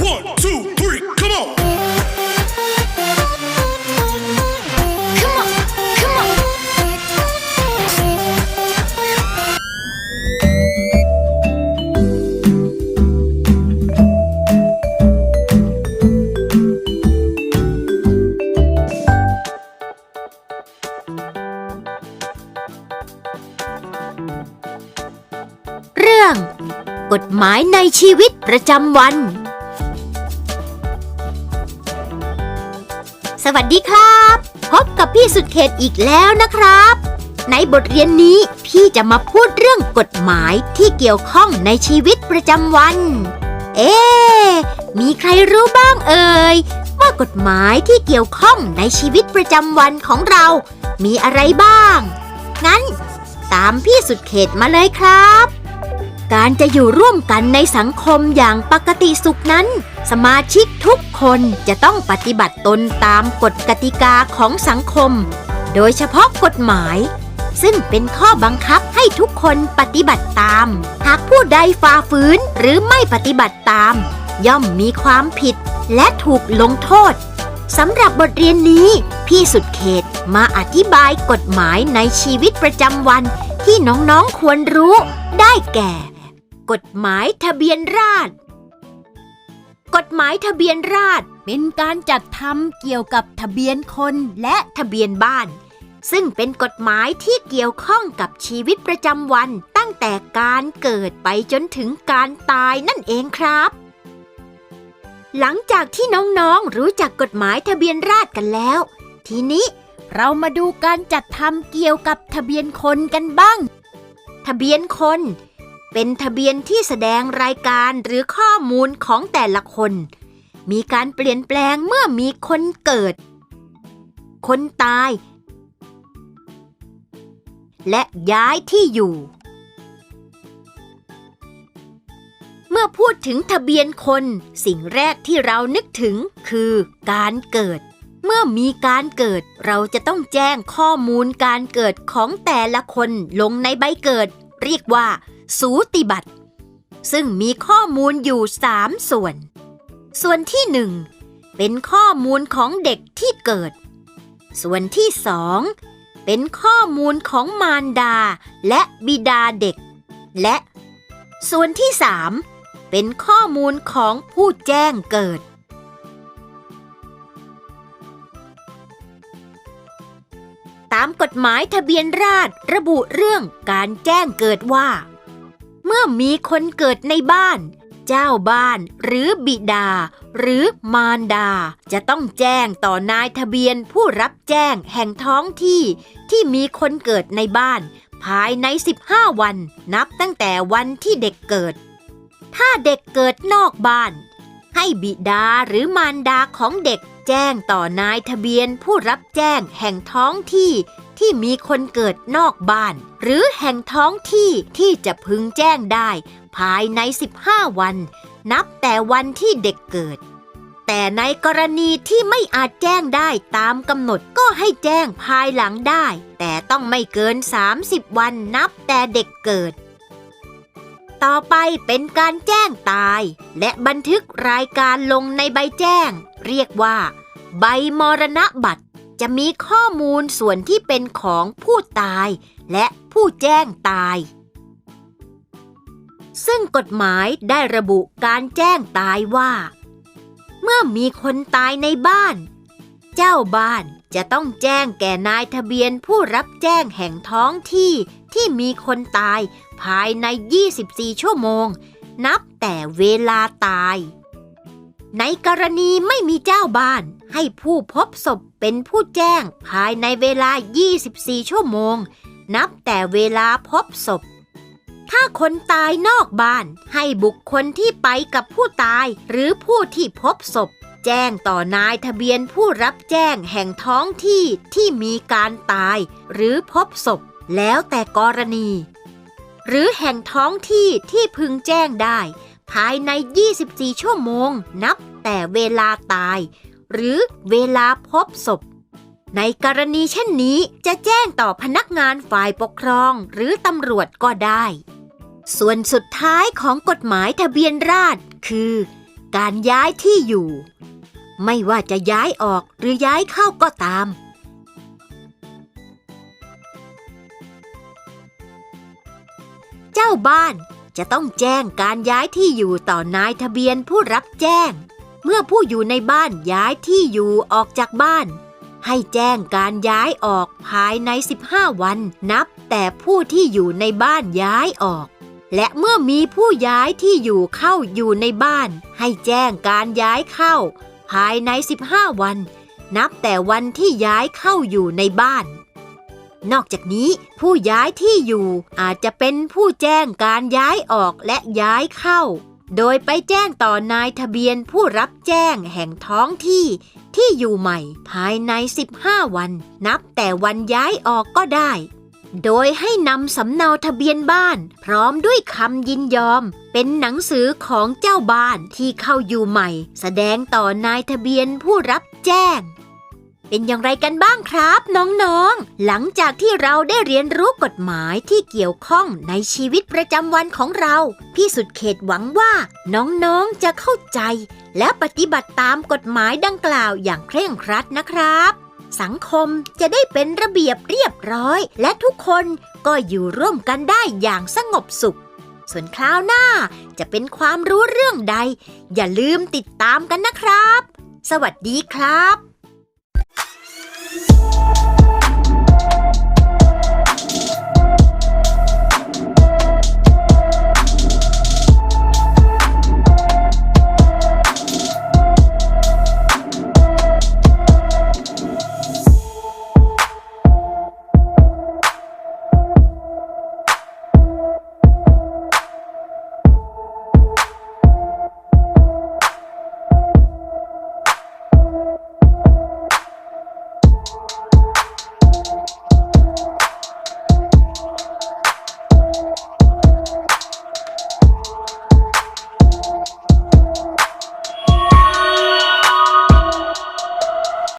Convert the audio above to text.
One, two, กฎหมายในชีวิตประจำวัน สวัสดีครับ พบกับพี่สุดเขตอีกแล้วนะครับ ในบทเรียนนี้พี่จะมาพูดเรื่องกฎหมายที่เกี่ยวข้องในชีวิตประจำวัน เอ๊มีใครรู้บ้างเอ่ยว่ากฎหมายที่เกี่ยวข้องในชีวิตประจำวันของเรา มีอะไรบ้าง งั้น ตามพี่สุดเขตมาเลยครับ การจะอยู่ร่วมกันในสังคมอย่างปกติสุขนั้น สมาชิกทุกคนจะต้องปฏิบัติตนตามกฎกติกาของสังคม โดยเฉพาะกฎหมาย ซึ่งเป็นข้อบังคับให้ทุกคนปฏิบัติตาม หากผู้ใดฝ่าฝืนหรือไม่ปฏิบัติตาม ย่อมมีความผิดและถูกลงโทษสำหรับบทเรียนนี้ พี่สุดเขตมาอธิบายกฎหมายในชีวิตประจำวันที่น้องๆควรรู้ได้แก่ กฎหมายทะเบียนราษฎร์กฎหมายทะเบียนราษฎร์เป็นการจัดทำเกี่ยวกับทะเบียนคนและทะเบียนบ้าน ซึ่งเป็นกฎหมายที่เกี่ยวข้องกับชีวิตประจำวันตั้งแต่การเกิดไปจนถึงการตายนั่นเองครับ หลังจากที่น้องๆรู้จักกฎหมายทะเบียนราษฎร์กันแล้ว ทีนี้เรามาดูการจัดทำเกี่ยวกับทะเบียนคนกันบ้าง ทะเบียนคน เป็นทะเบียนที่แสดงรายการหรือข้อมูลของแต่ละคน มีการเปลี่ยนแปลงเมื่อมีคนเกิด คนตาย และย้ายที่อยู่ เมื่อพูดถึงทะเบียนคน สิ่งแรกที่เรานึกถึงคือการเกิด เมื่อมีการเกิดเราจะต้องแจ้งข้อมูลการเกิดของแต่ละคนลงในใบเกิด เรียกว่า สูติบัตรซึ่งมีข้อมูลอยู่3ส่วน ส่วนที่1เป็นข้อมูลของเด็กที่เกิด ส่วนที่2เป็นข้อมูลของมารดาและบิดาเด็ก และ ส่วนที่3เป็นข้อมูลของผู้แจ้งเกิด ตามกฎหมายทะเบียนราษฎรระบุเรื่องการแจ้งเกิดว่า เมื่อมีคนเกิดในบ้าน เจ้าบ้านหรือบิดา หรือมารดา จะต้องแจ้งต่อนายทะเบียนผู้รับแจ้งแห่งท้องที่ ที่มีคนเกิดในบ้าน ภายใน 15 วัน นับตั้งแต่วันที่เด็กเกิด ถ้าเด็กเกิดนอกบ้าน ให้บิดาหรือมารดาของเด็กแจ้งต่อนายทะเบียนผู้รับแจ้งแห่งท้องที่ ที่มีคนเกิดนอกบ้าน หรือแห่งท้องที่ที่จะพึงแจ้งได้ ภายใน 15 วัน นับแต่วันที่เด็กเกิด แต่ในกรณีที่ไม่อาจแจ้งได้ตามกำหนดก็ให้แจ้งภายหลังได้ แต่ต้องไม่เกิน 30 วันนับแต่เด็กเกิดต่อไปเป็นการแจ้งตาย และบันทึกรายการลงในใบแจ้ง เรียกว่า ใบมรณบัตร จะมีข้อมูลส่วนที่เป็นของผู้ตายและผู้แจ้งตาย ซึ่งกฎหมายได้ระบุการแจ้งตายว่า เมื่อมีคนตายในบ้าน เจ้าบ้านจะต้องแจ้งแก่นายทะเบียนผู้รับแจ้งแห่งท้องที่ที่มีคนตายภายใน 24 ชั่วโมง นับแต่เวลาตาย ในกรณีไม่มีเจ้าบ้าน ให้ผู้พบศพเป็นผู้แจ้งภายในเวลา 24 ชั่วโมง นับแต่เวลาพบศพ ถ้าคนตายนอกบ้าน ให้บุคคลที่ไปกับผู้ตายหรือผู้ที่พบศพ แจ้งต่อนายทะเบียนผู้รับแจ้งแห่งท้องที่ที่มีการตายหรือพบศพ แล้วแต่กรณี หรือแห่งท้องที่ที่พึงแจ้งได้ ภายใน 24 ชั่วโมง นับแต่เวลาตาย หรือเวลาพบศพ ในกรณีเช่นนี้จะแจ้งต่อพนักงานฝ่ายปกครองหรือตำรวจก็ได้ ส่วนสุดท้ายของกฎหมายทะเบียนราษฎรคือ การย้ายที่อยู่ ไม่ว่าจะย้ายออกหรือย้ายเข้าก็ตามเจ้าบ้าน จะต้องแจ้งการย้ายที่อยู่ต่อนายทะเบียนผู้รับแจ้ง เมื่อผู้อยู่ในบ้านย้ายที่อยู่ออกจากบ้าน ให้แจ้งการย้ายออกภายใน 15 วันนับ แต่ผู้ที่อยู่ในบ้านย้ายออก และเมื่อมีผู้ย้ายที่อยู่เข้าอยู่ในบ้าน ให้แจ้งการย้ายเข้า ภายใน 15 วัน นับแต่วันที่ย้ายเข้าอยู่ในบ้าน นอกจากนี้ผู้ย้ายที่อยู่อาจจะเป็นผู้แจ้งการย้ายออกและย้ายเข้า โดยไปแจ้งต่อนายทะเบียนผู้รับแจ้งแห่งท้องที่ ที่อยู่ใหม่ภายใน 15 วัน นับแต่วันย้ายออกก็ได้ โดยให้นำสำเนาทะเบียนบ้าน พร้อมด้วยคำยินยอม เป็นหนังสือของเจ้าบ้านที่เข้าอยู่ใหม่ แสดงต่อนายทะเบียนผู้รับแจ้ง เป็นอย่างไรกันบ้างครับ น้องๆ หลังจากที่เราได้เรียนรู้กฎหมายที่เกี่ยวข้องในชีวิตประจำวันของเรา พี่สุดเขตหวังว่า น้องๆ จะเข้าใจ และปฏิบัติตามกฎหมายดังกล่าวอย่างเคร่งครัดนะครับ สังคมจะได้เป็นระเบียบเรียบร้อย และทุกคนก็อยู่ร่วมกันได้อย่างสงบสุข ส่วนคราวหน้าจะเป็นความรู้เรื่องใด อย่าลืมติดตามกันนะครับ สวัสดีครับ you